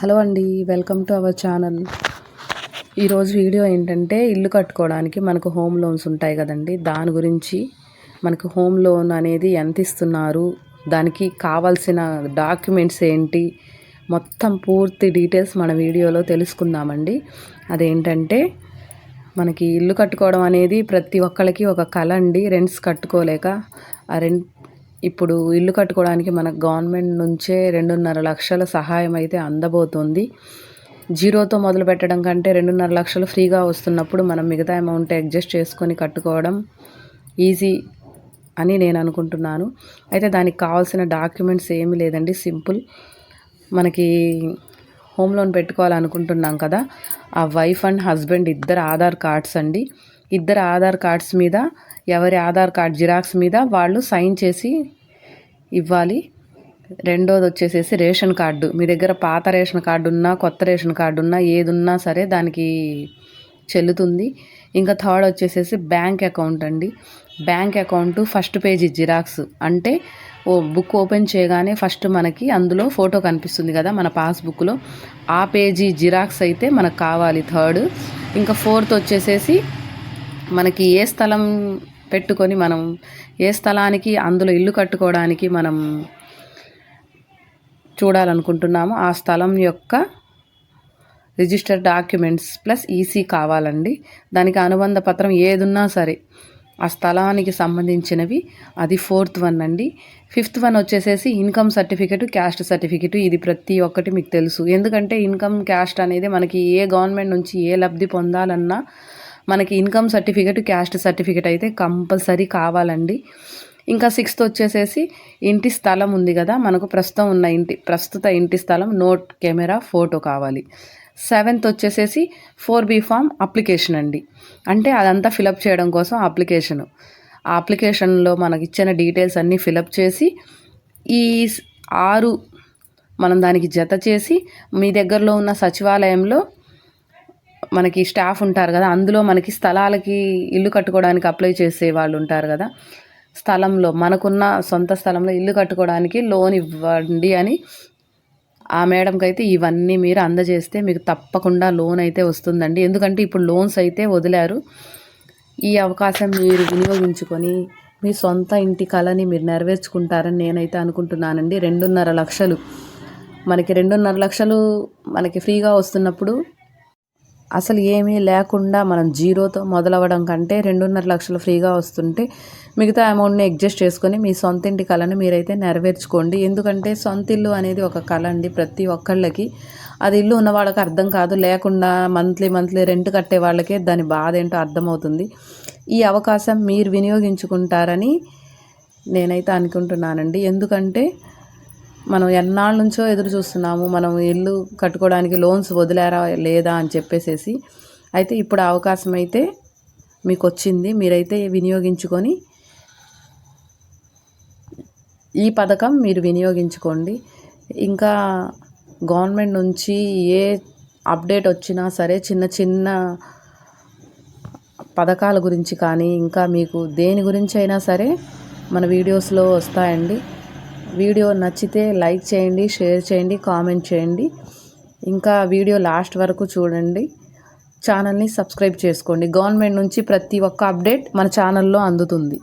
Hello అండి welcome to our channel. ఈరోజు video ఏంటంటే ఇల్లు కట్టుకోవడానికి మనకు హోమ్ లోన్స్ ఉంటాయి కదండి. దాని గురించి మనకు హోమ్ లోన్ అనేది ఎంత ఇస్తున్నారు దానికి కావాల్సిన డాక్యుమెంట్స్ ఏంటి మొత్తం పూర్తి డీటెయిల్స్ మన వీడియోలో తెలుసుకుందామండి. అదేంటంటే మనకి ఇల్లు కట్టుకోవడం అనేది ప్రతి ఒక్కరికి ఒక కళ అండి. రెంట్స్ కట్టుకోలేక ఆ రెంట్ ఇప్పుడు ఇల్లు కట్టుకోవడానికి మనకు గవర్నమెంట్ నుంచే రెండున్నర లక్షల సహాయం అయితే అందబోతుంది. జీరోతో మొదలు పెట్టడం కంటే రెండున్నర లక్షలు ఫ్రీగా వస్తున్నప్పుడు మనం మిగతా అమౌంట్ అడ్జస్ట్ చేసుకొని కట్టుకోవడం ఈజీ అని నేను అనుకుంటున్నాను. అయితే దానికి కావాల్సిన డాక్యుమెంట్స్ ఏమీ లేదండి సింపుల్. మనకి హోమ్ లోన్ పెట్టుకోవాలనుకుంటున్నాం కదా ఆ వైఫ్ అండ్ హస్బెండ్ ఇద్దరు ఆధార్ కార్డ్స్ అండి. ఇద్దరు ఆధార్ కార్డ్స్ మీద ఎవరి ఆధార్ కార్డ్ జిరాక్స్ మీద వాళ్ళు సైన్ చేసి ఇవ్వాలి. రెండోది వచ్చేసేసి రేషన్ కార్డు. మీ దగ్గర పాత రేషన్ కార్డు ఉన్నా కొత్త రేషన్ కార్డు ఉన్నా ఏది ఉన్నా సరే దానికి చెల్లుతుంది. ఇంకా థర్డ్ వచ్చేసేసి బ్యాంక్ అకౌంట్ అండి. Bank account first page xerox. అంటే ఓ బుక్ ఓపెన్ చేయగానే ఫస్ట్ మనకి అందులో ఫోటో కనిపిస్తుంది కదా మన పాస్బుక్లో. ఆ పేజీ జిరాక్స్ అయితే మనకు కావాలి థర్డ్. ఇంకా ఫోర్త్ వచ్చేసేసి మనకి ఏ స్థలం పెట్టుకొని మనం ఏ స్థలానికి అందులో ఇల్లు కట్టుకోవడానికి మనం చూడాలనుకుంటున్నామో ఆ స్థలం యొక్క రిజిస్టర్ డాక్యుమెంట్స్ ప్లస్ ఈసీ కావాలండి. దానికి అనుబంధ పత్రం ఏదున్నా సరే ఆ స్థలానికి సంబంధించినవి. అది ఫోర్త్ వన్ అండి. ఫిఫ్త్ వన్ వచ్చేసేసి ఇన్కమ్ సర్టిఫికెట్ క్యాస్ట్ సర్టిఫికెట్ ఇది ప్రతి ఒక్కటి మీకు తెలుసు. ఎందుకంటే ఇన్కమ్ క్యాస్ట్ అనేది మనకి ఏ గవర్నమెంట్ నుంచి ఏ లబ్ధి పొందాలన్నా మనకి ఇన్కమ్ సర్టిఫికెట్ క్యాస్ట్ సర్టిఫికెట్ అయితే కంపల్సరీ కావాలండి. ఇంకా సిక్స్త్ వచ్చేసేసి ఇంటి స్థలం ఉంది కదా మనకు ప్రస్తుతం ఉన్న ఇంటి ప్రస్తుత ఇంటి స్థలం నోట్ కెమెరా ఫోటో కావాలి. సెవెంత్ వచ్చేసేసి ఫోర్ బీ ఫామ్ అప్లికేషన్ అండి. అంటే అదంతా ఫిలప్ చేయడం కోసం అప్లికేషను. ఆ అప్లికేషన్లో మనకి ఇచ్చిన డీటెయిల్స్ అన్నీ ఫిలప్ చేసి ఈ ఆరు మనం దానికి జత చేసి మీ దగ్గరలో ఉన్న సచివాలయంలో మనకి స్టాఫ్ ఉంటారు కదా అందులో మనకి స్థలాలకి ఇల్లు కట్టుకోవడానికి అప్లై చేసే వాళ్ళు ఉంటారు కదా. స్థలంలో మనకున్న సొంత స్థలంలో ఇల్లు కట్టుకోవడానికి లోన్ ఇవ్వండి అని ఆ మేడంకి అయితే ఇవన్నీ మీరు అందజేస్తే మీకు తప్పకుండా లోన్ అయితే వస్తుందండి. ఎందుకంటే ఇప్పుడు లోన్స్ అయితే వదిలారు. ఈ అవకాశం మీరు వినియోగించుకొని మీ సొంత ఇంటి కళని మీరు నెరవేర్చుకుంటారని నేనైతే అనుకుంటున్నానండి. రెండున్నర లక్షలు. మనకి రెండున్నర లక్షలు మనకి ఫ్రీగా వస్తున్నప్పుడు అసలు ఏమీ లేకుండా మనం జీరోతో మొదలవ్వడం కంటే రెండున్నర లక్షలు ఫ్రీగా వస్తుంటే మిగతా అమౌంట్ని అడ్జస్ట్ చేసుకొని మీ సొంత ఇంటి కళను మీరైతే నెరవేర్చుకోండి. ఎందుకంటే సొంత ఇల్లు అనేది ఒక కళ అండి ప్రతి ఒక్కళ్ళకి. అది ఇల్లు ఉన్న వాళ్ళకి అర్థం కాదు. లేకుండా మంత్లీ మంత్లీ రెంట్ కట్టే వాళ్ళకే దాని బాధ ఏంటో అర్థమవుతుంది. ఈ అవకాశం మీరు వినియోగించుకుంటారని నేనైతే అనుకుంటున్నానండి. ఎందుకంటే మనం ఎన్నాళ్ళ నుంచో ఎదురు చూస్తున్నాము మనం ఇల్లు కట్టుకోవడానికి లోన్స్ వదిలేరా లేదా అని చెప్పేసేసి అయితే ఇప్పుడు అవకాశం అయితే మీకు వచ్చింది మీరైతే వినియోగించుకొని ఈ పథకం మీరు వినియోగించుకోండి. ఇంకా గవర్నమెంట్ నుంచి ఏ అప్డేట్ వచ్చినా సరే చిన్న చిన్న పథకాల గురించి కానీ ఇంకా మీకు దేని గురించి అయినా సరే మన వీడియోస్లో వస్తాయండి. వీడియో నచ్చితే లైక్ చేయండి షేర్ చేయండి కామెంట్ చేయండి. ఇంకా వీడియో లాస్ట్ వరకు చూడండి. ఛానల్ని సబ్స్క్రైబ్ చేసుకోండి. గవర్నమెంట్ నుంచి ప్రతి ఒక్క అప్డేట్ మన ఛానల్లో అందుతుంది.